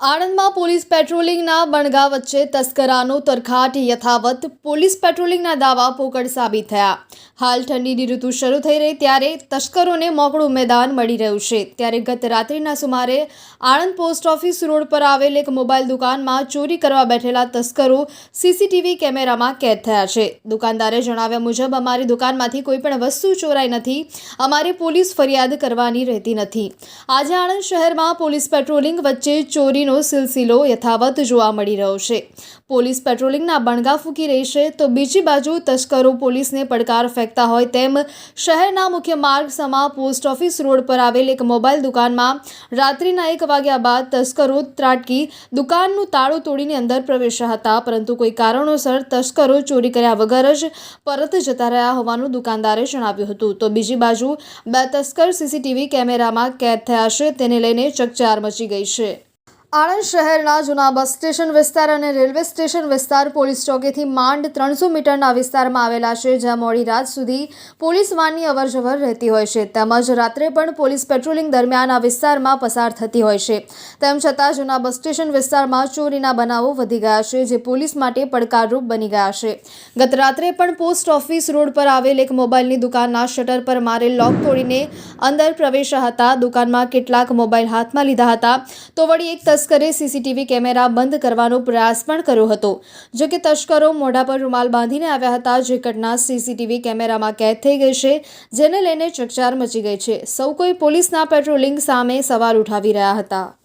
આણંદમાં પોલીસ પેટ્રોલિંગના બણગા વચ્ચે તસ્કરાનો તરખાટ યથાવત પોલીસ પેટ્રોલિંગના દાવા પોકળ સાબિત થયા. હાલ ઠંડીની ઋતુ શરૂ થઈ રહી ત્યારે તસ્કરોને મોકળું મેદાન મળી રહ્યું છે. ત્યારે ગત રાત્રિના સુમારે આણંદ પોસ્ટ ઓફિસ રોડ પર આવેલ એક મોબાઈલ દુકાનમાં ચોરી કરવા બેઠેલા તસ્કરો સીસીટીવી કેમેરામાં કેદ થયા છે. દુકાનદારે જણાવ્યા મુજબ, અમારી દુકાનમાંથી કોઈ પણ વસ્તુ ચોરાઈ નથી, અમારે પોલીસ ફરિયાદ કરવાની રહેતી નથી. આજે આણંદ શહેરમાં પોલીસ પેટ્રોલિંગ વચ્ચે ચોરીનો સિલસિલો યથાવત જોવા મળી રહ્યો છે. પોલીસ પેટ્રોલિંગના બણગા ફૂંકી રહી છે તો બીજી બાજુ તસ્કરો પોલીસને પડકાર ફેંકતા હોય તેમ શહેરના મુખ્ય માર્ગ સમા પોસ્ટ ઓફિસ રોડ પર આવેલ એક મોબાઈલ દુકાનમાં રાત્રિના એક વાગ્યા બાદ તસ્કરો ત્રાટકી દુકાનનું તાળું તોડીને અંદર પ્રવેશ્યા હતા. પરંતુ કોઈ કારણોસર તસ્કરો ચોરી કર્યા વગર જ પરત જતા રહ્યા હોવાનું દુકાનદારે જણાવ્યું હતું. તો બીજી બાજુ બે તસ્કર સીસીટીવી કેમેરામાં કેદ થયા છે. તેને લઈને ચકચાર મચી ગઈ છે. આણંદ શહેરના જૂના બસ સ્ટેશન વિસ્તાર અને રેલવે સ્ટેશન વિસ્તાર પોલીસ ચોકીથી માંડ ત્રણસો મીટરના વિસ્તારમાં આવેલા છે, જ્યાં મોડી રાત સુધી પોલીસ વાનની અવરજવર રહેતી હોય છે. તેમજ રાત્રે પણ પોલીસ પેટ્રોલિંગ દરમિયાન આ વિસ્તારમાં પસાર થતી હોય છે. તેમ છતાં જૂના બસ સ્ટેશન વિસ્તારમાં ચોરીના બનાવો વધી ગયા છે, જે પોલીસ માટે પડકારરૂપ બની ગયા છે. ગત રાત્રે પણ પોસ્ટ ઓફિસ રોડ પર આવેલ એક મોબાઈલની દુકાનના શટર પર મારેલ લોક તોડીને અંદર પ્રવેશ્યા હતા. દુકાનમાં કેટલાક મોબાઈલ હાથમાં લીધા હતા. તો વળી એક તસ્કરે સીસીટીવી કેમેરા બંધ કરવાનો પ્રયાસ પણ કર્યો હતો. જો કે તસ્કરો મોઢા પર રૂમાલ બાંધીને આવ્યા હતા, જે ઘટના સીસીટીવી કેમેરામાં કેદ થઈ ગઈ છે, જેને લઈને ચકચાર મચી ગઈ છે. સૌ કોઈ પોલીસના પેટ્રોલિંગ સામે સવાલ ઉઠાવી રહ્યા હતા.